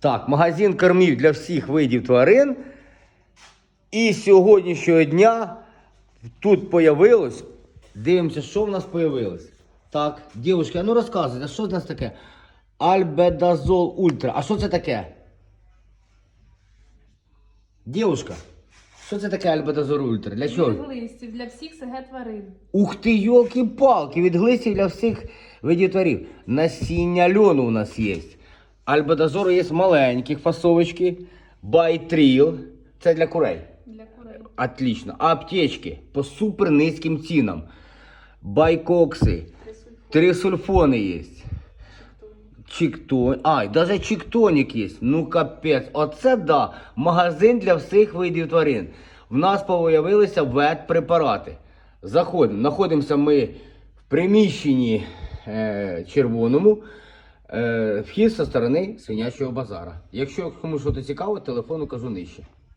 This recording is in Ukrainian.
Так, магазин кормів для всіх видів тварин. І з сьогоднішнього дня тут появилось. Дивимося, що в нас появилось. Так, дівчатки, ну розказуйте, що в нас таке? Альбедазол Ультра. А що це таке? Дівчатка, що це таке Альбедазол Ультра? Для чого? Від листів для всіх СГ тварин. Ух ти, йолки-палки, від глистів для всіх видів тварів. Насіння льону у нас є. Альбедазору є маленькі фасовочки. Байтріл. Це для курей. Для курей. Отлично. Аптечки по супер низьким цінам. Байкокси. Трисульфони є. Чіктон. Ай, даже чіктонік є. Ну капець. Оце да. Магазин для всіх видів тварин. В нас появилися ветпрепарати. Заходимо. Знаходимося ми в приміщенні е, червоному. Е, вхід зі сторони свинячого базара. Якщо комусь щось цікаво, телефон укажу нижче.